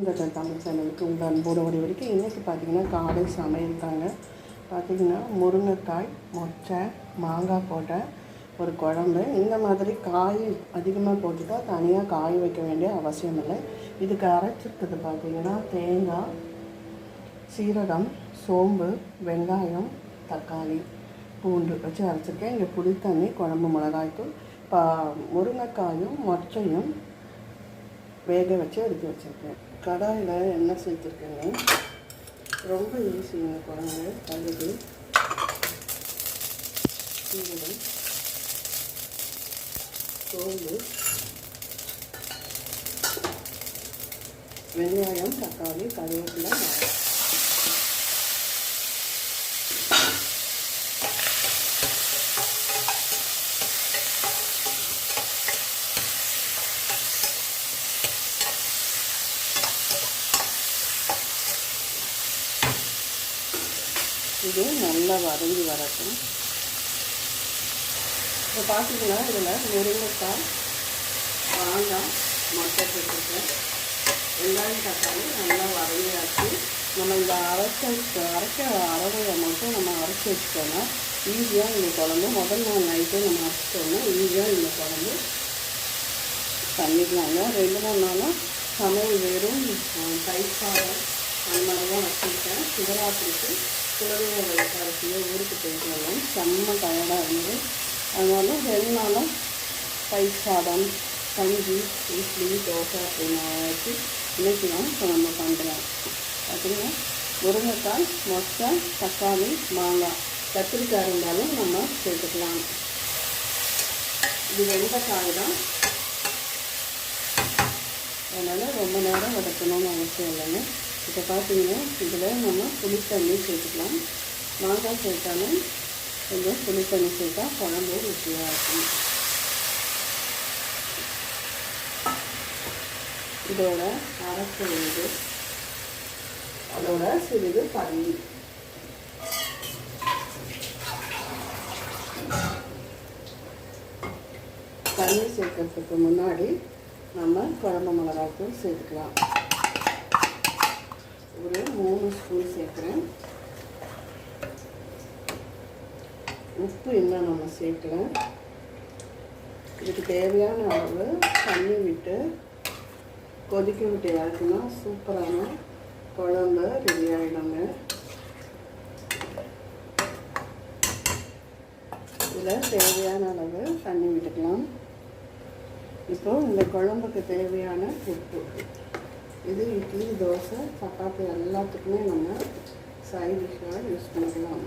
உங்கள் தமிழ் சேனலுக்கு உங்கள் அன்போடு ஒரு வரைக்கும் இன்றைக்கி பார்த்தீங்கன்னா காலை சமையல் தாங்க பார்த்தீங்கன்னா முருங்கைக்காய் மொச்சை மாங்காய் போட்ட ஒரு குழம்பு. இந்த மாதிரி காய் அதிகமாக போட்டுட்டா தனியாக காய் வைக்க வேண்டிய அவசியம் இல்லை. இதுக்கு அரைச்சிருக்கிறது பார்த்திங்கன்னா தேங்காய் சீரகம் சோம்பு வெங்காயம் தக்காளி பூண்டு வச்சு அரைச்சிருக்கேன். இங்கே புளி தண்ணி குழம்பு மிளகாய்த்தூள் பா முருங்கைக்காயும் மொச்சையும் வேக வச்சு எடுத்து வச்சுருக்கேன். கடாயில் எண்ணெய் சேர்த்துருக்கேங்க. ரொம்ப ஈஸிங்க குழம்பு கழுகு சீரகம். சோம்பு. வெங்காயம் தக்காளி கருவேப்பிலை இது நல்லா வதங்கி வரட்டும். இப்போ பார்த்தீங்கன்னா இதில் முருங்கைக்காய் வாங்காய் மொட்டை போட்டுருக்கேன். வெங்காயம் தக்காளி நல்லா வதங்கியாச்சு. நம்ம இந்த அரைச்ச அரைக்க அரைவையை மட்டும் நம்ம அரைச்சி வச்சுக்கோங்க ஈஸியாக இந்த குழம்பு முதல் நாள் நைட்டே நம்ம அரைச்சிட்டோம்னா ஈஸியாக இந்த குழம்பு பண்ணிக்கலாங்க ரெண்டு மூணு நாளாக சமையல் வெறும் தயிர் சாதம் அந்த மாதிரி தான் வச்சுருக்கேன். சிவராத்திரிக்கு குலதெய்வ வழிபாடுக்கையோ ஊருக்கு போயிட்டு வந்தோம். செம்ம டயர்டாக இருந்தது. அதனால ரெண்டு நாளும் தயிர் சாதம் கஞ்சி இட்லி தோசை அப்படின்னு வச்சு இன்றைக்கி தான் இப்போ நம்ம பண்ணுறோம் பார்த்தீங்கன்னா முருங்கைக்காய் மொச்சை தக்காளி மாங்காய். கத்திரிக்காய் இருந்தாலும் நம்ம சேர்த்துக்கலாம். இது வெண்டைக்காய் தான். அதனால் ரொம்ப நேரம் வதக்கணும்னு அவசியம் இல்லைங்க. இப்போ பார்த்தீங்கன்னா இதில் நம்ம புளி தண்ணி சேர்த்துக்கலாம். மாங்காய் சேர்த்தாலும் கொஞ்சம் புளி தண்ணி சேர்த்தா குழம்பு ருசியாக இருக்கும். இதோட அரசு வந்து அதோட சிறிது தண்ணி தண்ணி சேர்க்கறதுக்கு முன்னாடி நம்ம குழம்பு மிளகாய்த்தூள் சேர்த்துக்கலாம். ஒரு மூணு ஸ்பூன் சேர்க்குறேன். உப்பு இன்னும் நம்ம சேர்க்குறேன் இதுக்கு தேவையான அளவு தண்ணி விட்டு கொதிக்க விட்டு இறக்குனா சூப்பரான குழம்பு ரெடி ஆகிடுங்க இதில் தேவையான அளவு தண்ணி விட்டுக்கலாம். இப்போ இந்த குழம்புக்கு தேவையான உப்பு. இது இட்லி தோசை சப்பாத்தி எல்லாத்துக்குமே நம்ம சைட் டிஷ்ஷாக யூஸ் பண்ணிக்கலாம்.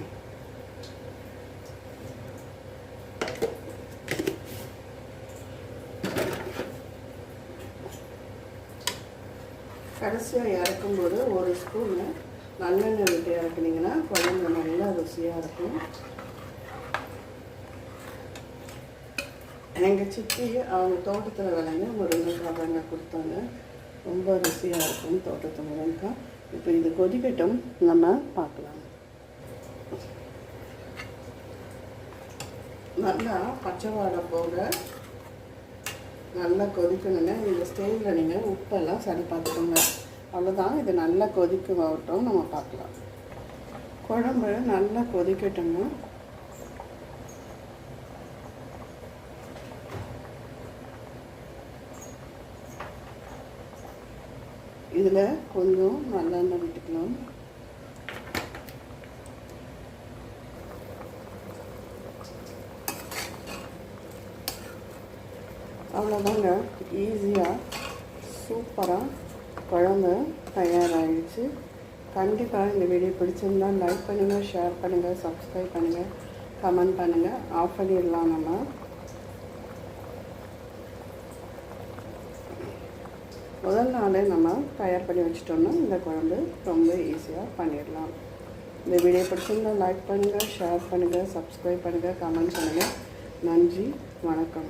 கடைசியாக இறக்கும்போது ஒரு ஸ்பூனு நல்லெண்ணெய் விட்டு இறக்குனீங்கன்னா குழம்பு நல்லா ருசியாக இருக்கும். எங்கள் சித்தி அவங்க தோட்டத்தில் விளைஞ்ச முருங்கைக்காய் தாங்க கொடுத்தாங்க. ரொம்ப ருசியாக இருக்கும் தோட்டத்து முருங்கைக்காய் இப்போ இது கொதிக்கட்டும் நம்ம பார்க்கலாம். நல்லா பச்சை வாடை போக நல்லா கொதிக்கணுங்க. இந்த ஸ்டேஜில் நீங்கள் உப்பெல்லாம் சரி பார்த்துக்கோங்க. அவ்வளோதான் இது நல்லா கொதிக்க வரட்டும். நம்ம பார்க்கலாம். குழம்பு நல்லா கொதிக்கட்டுங்க. இதில் கொஞ்சம் நல்லெண்ணெய் விட்டுக்கலாம். அவ்வளோதாங்க ஈஸியாக சூப்பராக குழம்பு தயாராகிடுச்சு கண்டிப்பாக இந்த வீடியோ பிடிச்சிருந்தா லைக் பண்ணுங்கள் ஷேர் பண்ணுங்கள் சப்ஸ்கிரைப் பண்ணுங்கள் கமெண்ட் பண்ணுங்கள் ஆஃப் பண்ணிடலாம் நம்ம முதல் நாளே நம்ம தயார் பண்ணி வச்சிட்டோம்னா இந்த குழம்பு ரொம்ப ஈஸியாக பண்ணிடலாம். இந்த வீடியோ பிடிச்சிருந்தால் லைக் பண்ணுங்கள் ஷேர் பண்ணுங்கள் சப்ஸ்கிரைப் பண்ணுங்கள் கமெண்ட் பண்ணுங்கள் நன்றி வணக்கம்.